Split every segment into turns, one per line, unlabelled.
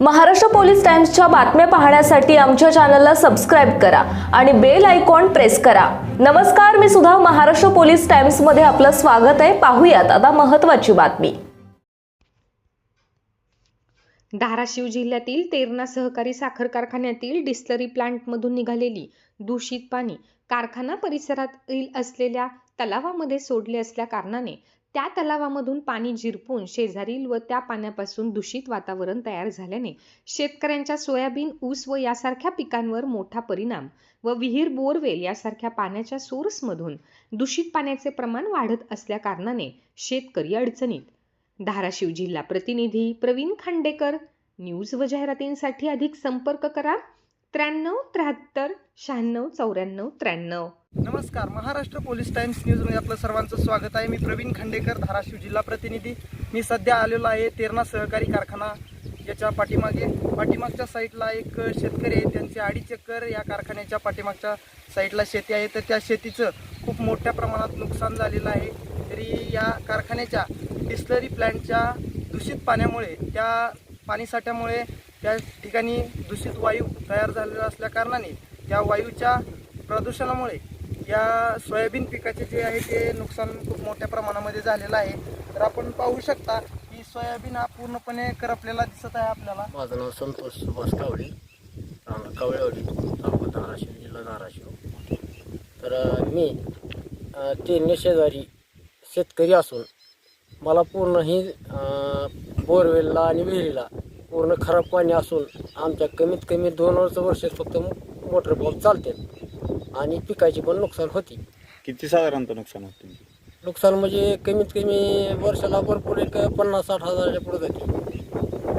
Maharashtra police टाइम्सच्या बातम्या पाहण्यासाठी आमच्या चॅनलला सबस्क्राईब करा आणि बेल आयकॉन प्रेस करा. नमस्कार मी सुद्धा महाराष्ट्र पोलीस टाइम्समध्ये आपलं स्वागत आहे. पाहूयात आता महत्वाची बातमी.
धाराशिव जिल्ह्यातील तेरणा सहकारी साखर कारखान्यातील डिस्लरी प्लांटमधून निघालेली दूषित पाणी कारखाना परिसरातील असलेल्या तलावामध्ये सोडले असल्या कारणाने त्या तलावामधून पाणी जिरपून शेजारील व त्या पाण्यापासून दूषित वातावरण तयार झाल्याने शेतकऱ्यांच्या सोयाबीन ऊस व यासारख्या पिकांवर मोठा परिणाम व विहीर बोरवेल यासारख्या पाण्याच्या सोर्समधून दूषित पाण्याचे प्रमाण वाढत असल्याकारणाने शेतकरी अडचणीत. धाराशिव जिल्हा प्रतिनिधी प्रवीण खांडेकर न्यूज व जाहिरातींसाठी अधिक संपर्क करा त्र्याण्णव त्र्याहत्तर शहाण्णव चौऱ्याण्णव त्र्याण्णव.
नमस्कार महाराष्ट्र पोलीस टाइम्स न्यूजमध्ये आपलं सर्वांचं स्वागत आहे. मी प्रवीण खांडेकर धाराशिव जिल्हा प्रतिनिधी. मी सध्या आलेलो आहे तेरणा सहकारी कारखाना याच्या पाठीमागे. पाठीमागच्या साईडला एक शेतकरी आहे. त्यांचे अडीच एकर या कारखान्याच्या पाठीमागच्या साईडला शेती आहे. तर त्या शेतीचं खूप मोठ्या प्रमाणात नुकसान झालेलं आहे. तरी या कारखान्याच्या डिस्लरी प्लॅन्टच्या दूषित पाण्यामुळे त्या पाणीसाठ्यामुळे त्या ठिकाणी दूषित वायू तयार झालेला असल्या कारणाने त्या वायूच्या प्रदूषणामुळे या सोयाबीन पिकाचे जे आहे ते नुकसान खूप मोठ्या प्रमाणामध्ये झालेलं आहे. तर आपण पाहू शकता की सोयाबीन हा पूर्णपणे करपलेला दिसत आहे आपल्याला.
माझं नाव संतोष सुभाष कावळे. राहणार कावळेवाडी तालुका धाराशिव जिल्हा धाराशिव. तर मी तीन शेजारी शेतकरी असून मला पूर्ण ही बोरवेलला आणि विहिरीला पूर्ण खराब पाणी असून आमच्या कमीत कमी दोन वर्ष वर्षात फक्त मोटर पंप चालते. आणि पिकाची पण नुकसान होती.
किती साधारणतः नुकसान होत तुमचं?
नुकसान म्हणजे कमीत कमी वर्षाला भरपूर एक पन्नास साठ हजाराच्या पुढे जाते.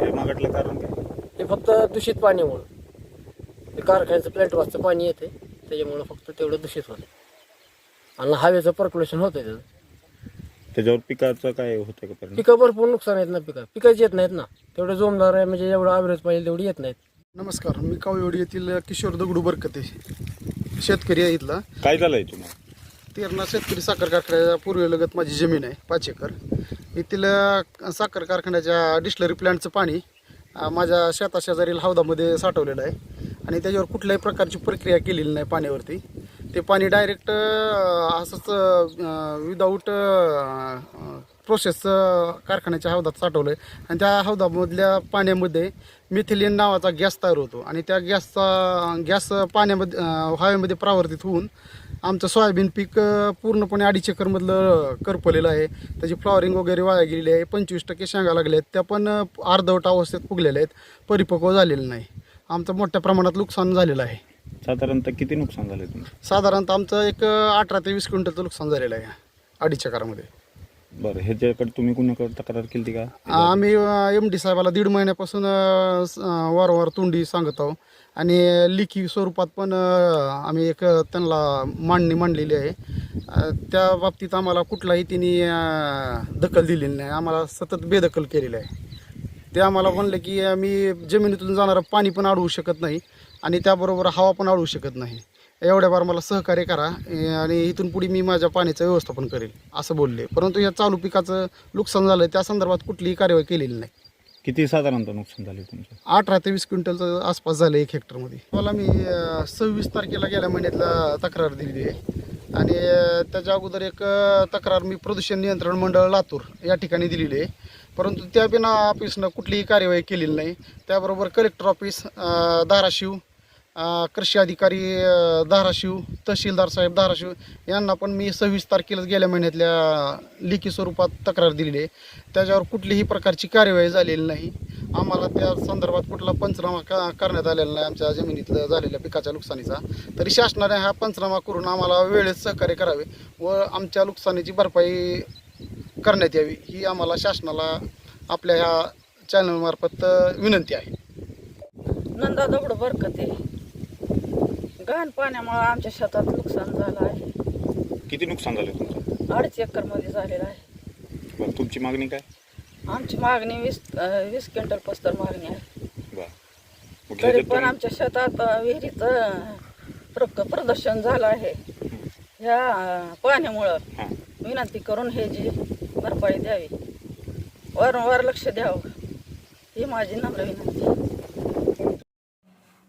हे मागटलं कारण काय?
ते फक्त दूषित पाण्यामुळं. ते कारखान्याचं प्लॅन्ट वाजचं पाणी येते. त्याच्यामुळं फक्त तेवढं दूषित होतं. आणि हवेचं पर्क्युलेशन होतं त्याचं.
त्याच्यावर पिकाचं काय होतं का परिणाम?
पिकं भरपूर नुकसान आहेत ना पिकं. पिकंच येत नाहीत ना. तेवढे जोमदार आहे म्हणजे एवढं ॲव्हरेज पाहिजे तेवढी येत नाहीत.
नमस्कार मी कावळेवाडी येथील किशोर दगडू बरकते. शेतकरी आहे इथला.
काय झालंय तुम्हाला?
तेरणा शेतकरी साखर कारखान्याच्या पूर्वेलगत माझी जमीन आहे पाच एकर. येथील अ, साखर कारखान्याच्या डिस्लरी प्लॅन्टचं पाणी अ, माझ्या शेताशेजारील हौदामध्ये साठवलेलं आहे. आणि त्याच्यावर कुठल्याही प्रकारची प्रक्रिया केलेली नाही पाण्यावरती. ते पाणी डायरेक्ट असंच विदाऊट प्रोसेसचं कारखान्याच्या हौदात साठवलं आहे आणि त्या हौदामधल्या पाण्यामध्ये मिथिलिन नावाचा गॅस तयार होतो. आणि त्या गॅसचा गॅस पाण्यामध्ये हवेमध्ये प्रावर्तित होऊन आमचं सोयाबीन पीक पूर्णपणे अडीच एकरमधलं करपलेलं आहे. त्याची फ्लॉवरिंग वगैरे वाया गेलेली आहे. पंचवीस टक्के शेंगा लागल्या आहेत त्या पण अर्धवट अवस्थेत फुगलेल्या आहेत. परिपक्व झालेलं नाही. आमचं मोठ्या प्रमाणात नुकसान झालेलं आहे.
साधारणतः किती नुकसान तुमचं?
साधारणतः आमचं एक अठरा ते वीस क्विंटलचं नुकसान झालेलं आहे. अडीच एकरामध्ये
बरं ह्याच्याकडे तुम्ही कुणाकडे तक्रार केली का?
आम्ही एम डी साहेबाला दीड महिन्यापासून अ, स- अ, वारंवार तोंडी सांगत आहोत आणि लिखी स्वरूपात पण अ, आम्ही एक त्यांना मांडणी मांडलेली आहे. अ, त्या बाबतीत आम्हाला कुठलाही तिने अ, दखल दिलेली नाही. आम्हाला सतत बेदखल केलेलं आहे. ते आम्हाला म्हणलं की आम्ही जमिनीतून जाणारं पाणी पण अडवू शकत नाही आणि त्याबरोबर हवा पण अडवू शकत नाही. एवढ्या बार मला सहकार्य करा. आणि इथून पुढे मी माझ्या पाण्याचं व्यवस्थापन करेल असं बोलले. परंतु या चालू पिकाचं नुकसान झालं त्या संदर्भात कुठलीही कार्यवाही केलेली नाही.
किती साधारणतः नुकसान झाले तुमचं?
अठरा ते वीस क्विंटलचं आसपास झालं एक हेक्टरमध्ये. मला मी सव्वीस तारखेला गेल्या महिन्यातला तक्रार दिलेली आहे. आणि त्याच्या अगोदर एक तक्रार मी प्रदूषण नियंत्रण मंडळ लातूर या ठिकाणी दिलेली आहे. परंतु त्या बिना ऑफिसनं कुठलीही कार्यवाही केलेली नाही. त्याबरोबर कलेक्टर ऑफिस धाराशिव कृषी अधिकारी धाराशिव तहसीलदार साहेब धाराशिव यांना पण मी सव्वीस तारखेला गेल्या महिन्यातल्या लेखी स्वरूपात तक्रार दिलेली आहे. त्याच्यावर कुठलीही प्रकारची कार्यवाही झालेली नाही. आम्हाला त्या संदर्भात कुठला पंचनामा का करण्यात आलेला नाही. आमच्या जमिनीतलं झालेल्या पिकाच्या नुकसानीचा. तरी शासनाने हा पंचनामा करून आम्हाला वेळेत सहकार्य करावे व आमच्या नुकसानीची भरपाई करण्यात यावी ही आम्हाला शासनाला आपल्या ह्या चॅनलमार्फत विनंती आहे.
नंदा दगड बरकते घाण पाण्यामुळे आमच्या शेतात नुकसान झालं आहे.
किती नुकसान झालं तुमचं?
अडीच एकरमध्ये झालेलं आहे.
बरं तुमची मागणी काय?
आमची मागणी वीस अं, वीस क्विंटल पस्तर मागणी आहे.
बरं. मग
तरी
ह्याच्यात
पण
तुम्ही-
आमच्या शेतात अं, विहिरीचं प्र- प्रदर्शन झालं आहे. ह्या अं, पाण्यामुळं
हां.
विनंती करून हे जी भरपाई द्यावी. वारंवार लक्ष द्यावं. ही माझी नम्र विनंती.